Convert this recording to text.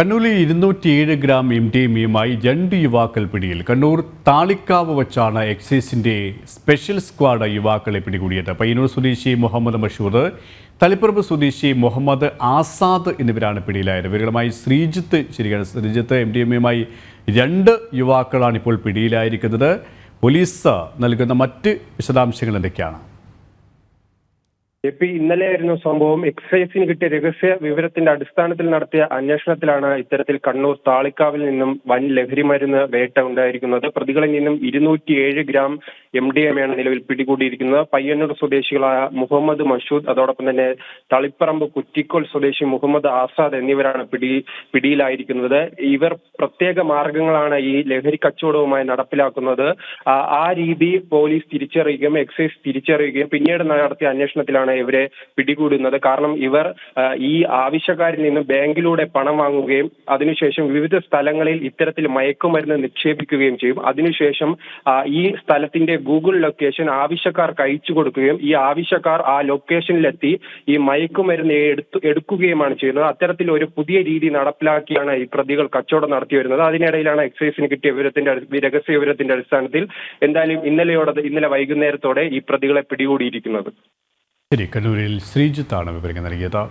കണ്ണൂരിൽ ഇരുന്നൂറ്റിയേഴ് gram M D എമ്മയുമായി രണ്ട് യുവാക്കൾ പിടിയിൽ. കണ്ണൂർ താളിക്കാവ് വച്ചാണ് എക്സൈസിന്റെ സ്പെഷ്യൽ സ്ക്വാഡ് യുവാക്കളെ പിടികൂടിയത്. പയ്യന്നൂർ സ്വദേശി മുഹമ്മദ് മഷൂർ തളിപ്പറമ്പ് സ്വദേശി മുഹമ്മദ് ആസാദ് എന്നിവരാണ് പിടിയിലായത്. ഇവരുമായി ശ്രീജിത്ത് ശരിയാണ് ശ്രീജിത്ത് എം ഡി എമ്മയുമായി രണ്ട് യുവാക്കളാണ് ഇപ്പോൾ പിടിയിലായിരിക്കുന്നത്. പോലീസ് നൽകുന്ന മറ്റ് വിശദാംശങ്ങൾ എന്തൊക്കെയാണ്? എ പി ഇന്നലെയായിരുന്നു സംഭവം. എക്സൈസിന് കിട്ടിയ രഹസ്യ വിവരത്തിന്റെ അടിസ്ഥാനത്തിൽ നടത്തിയ അന്വേഷണത്തിലാണ് ഇത്തരത്തിൽ കണ്ണൂർ താളിക്കാവിൽ നിന്നും വൻ ലഹരി മരുന്ന് വേട്ട ഉണ്ടായിരിക്കുന്നത്. പ്രതികളിൽ നിന്നും ഇരുന്നൂറ്റിയേഴ് ഗ്രാം എം ഡി എം ആണ് നിലവിൽ പിടികൂടിയിരിക്കുന്നത്. പയ്യന്നൂർ സ്വദേശികളായ മുഹമ്മദ് മഷൂദ് അതോടൊപ്പം തന്നെ തളിപ്പറമ്പ് കുറ്റിക്കോൾ സ്വദേശി മുഹമ്മദ് ആസാദ് എന്നിവരാണ് പിടി പിടിയിലായിരിക്കുന്നത്. ഇവർ പ്രത്യേക മാർഗങ്ങളാണ് ഈ ലഹരി കച്ചവടവുമായി നടപ്പിലാക്കുന്നത്. ആ രീതി പോലീസ് തിരിച്ചറിയുകയും എക്സൈസ് തിരിച്ചറിയുകയും പിന്നീട് നടത്തിയ അന്വേഷണത്തിലാണ് ഇവരെ പിടികൂടുന്നത്. കാരണം ഇവർ ഈ ആവശ്യക്കാരിൽ നിന്ന് ബാങ്കിലൂടെ പണം വാങ്ങുകയും അതിനുശേഷം വിവിധ സ്ഥലങ്ങളിൽ ഇത്തരത്തിൽ മയക്കുമരുന്ന് നിക്ഷേപിക്കുകയും ചെയ്യും. അതിനുശേഷം ഈ സ്ഥലത്തിന്റെ ഗൂഗിൾ ലൊക്കേഷൻ ആവശ്യക്കാർക്ക് അയച്ചു കൊടുക്കുകയും ഈ ആവശ്യക്കാർ ആ ലൊക്കേഷനിലെത്തി ഈ മയക്കുമരുന്ന് എടുത്തു എടുക്കുകയുമാണ് ചെയ്യുന്നത്. അത്തരത്തിൽ ഒരു പുതിയ രീതി നടപ്പിലാക്കിയാണ് ഈ പ്രതികൾ കച്ചവടം നടത്തി വരുന്നത്. അതിനിടയിലാണ് എക്സൈസിന് കിട്ടിയ വിവരത്തിന്റെ രഹസ്യ വിവരത്തിന്റെ അടിസ്ഥാനത്തിൽ എന്തായാലും ഇന്നലെയോടെ ഇന്നലെ വൈകുന്നേരത്തോടെ ഈ പ്രതികളെ പിടികൂടിയിരിക്കുന്നത്. ശരി കണ്ണൂരിൽ ശ്രീജിത്താണ് വിവരങ്ങൾ നൽകിയത്.